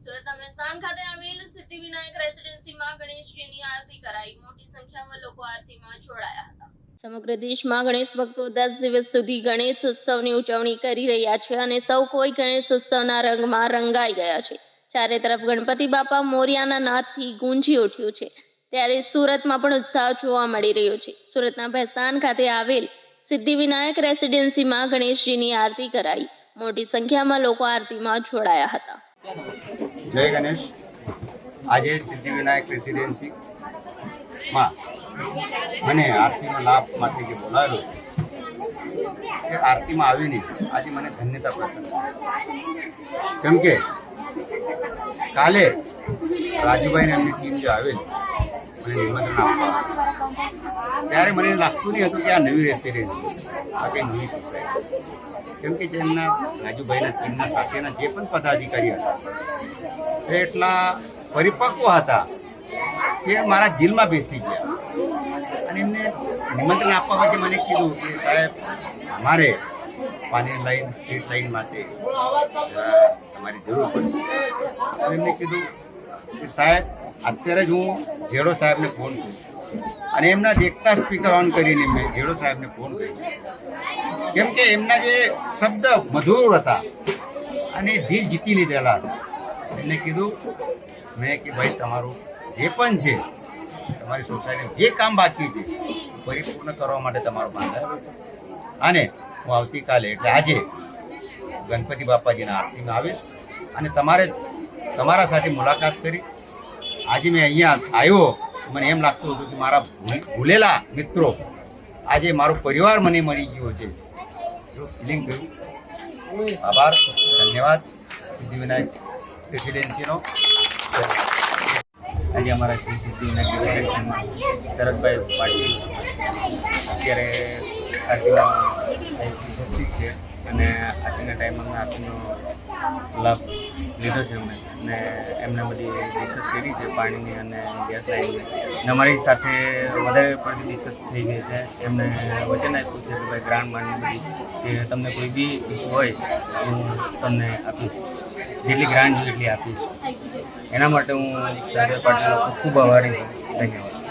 આવેલ સિદ્ધિવિનાયક રેસિડેન્સીમાં ગણેશજીની આરતી કરાઈ. મોટી સંખ્યામાં લોકો આરતીમાં જોડાયા હતા. સમગ્ર દેશમાં ગણેશ ભક્તો દસ દિવસ સુધી ગણેશ ઉત્સવની ઉજવણી કરી રહ્યા છે અને સૌ કોઈ ગણેશ ઉત્સવના રંગમાં રંગાઈ ગયા છે. ચારે તરફ ગણપતિ બાપા મોરિયાના નાદથી ગુંજી ઉઠ્યું છે. ત્યારે સુરતમાં પણ ઉત્સાહ જોવા મળી રહ્યો છે. સુરતના ભેસ્તાન ખાતે આવેલ સિદ્ધિવિનાયક રેસિડેન્સીમાં ગણેશજીની આરતી કરાઈ. મોટી સંખ્યામાં લોકો આરતીમાં જોડાયા હતા. જય ગણેશ. આજે સિદ્ધિવિનાયક રેસિડેન્સી માં મને આરતીનો લાભ માટે જે બોલાવેલો એ આરતીમાં આવીને આજે મને ધન્યતા પ્રસન્ન કેમ કે કાલે રાજુભાઈને એમની ટીમ જે આવેલી મને નિમંત્રણ ત્યારે મને લાગતું નહીં હતું કે આ નવી રેસિડેન્સી આ કંઈ નવી સોસાયટી કેમ કે જેમના રાજુભાઈના ટીમના સાથેના જે પણ પદાધિકારી હતા, એ એટલા પરિપક્વ હતા કે મારા દિલમાં બેસી ગયા. અને એમને નિમંત્રણ આપવા માટે મને કીધું કે, સાહેબ, અમારે પાણી લાઈન, સ્ટ્રીટ લાઈન માટે તમારી જરૂર પડી એમને કીધું કે, સાહેબ અત્યારે જ હું ઝેડો સાહેબને ફોન કર્યો અને એમના દેખતા સ્પીકર ઓન કરીને મેં ઝેડો સાહેબને ફોન કર્યો. કેમ કે એમના જે શબ્દ મધુર હતા અને દિલ જીતી લીધેલા હતા. એમને કીધું, મેં કે ભાઈ તમારું જે પણ છે, તમારી સોસાયટી જે કામ બાકી છે, પરિપૂર્ણ કરવા માટે તમારો છે. અને હું આવતીકાલે, એટલે આજે ગણપતિ બાપાજીના આરતીમાં આવીશ અને તમારે, તમારા સાથે મુલાકાત કરી આજે મેં અહીંયા આવ્યો, મને એમ લાગતું હતું કે મારા ભૂલેલા મિત્રો, આજે મારો પરિવાર મને મળી ગયો છે. ફિલિંગ થયું આભાર, ધન્યવાદ, સિદ્ધિવિનાયક પ્રેસિડેન્સીનો. આજે અમારા શ્રી સિદ્ધિવિનાયક પ્રેસિડેન્સીમાં શરદભાઈ પાટીલ અત્યારે આરતીમાં ઉપસ્થિત છે અને આજના ટાઈમ આપનો લાભ લીધો છે અમે અને એમને બધી ડિસ્કસ કરી છે પાણીની અને ગેસ લાઈનની. અને અમારી સાથે વધારે પડતી ડિસ્કસ થઈ ગઈ છે. એમને વચન આપ્યું છે કે ભાઈ ગ્રાન્ડ માંડની બધી કે તમને કોઈ બી ઇસ્યુ હોય હું તમને આપીશ. જેટલી ગ્રાન્ડ એટલી આપીશ. એના માટે હું સરદાર પાટીલનો ખૂબ ખૂબ આભારી છું. ધન્યવાદ.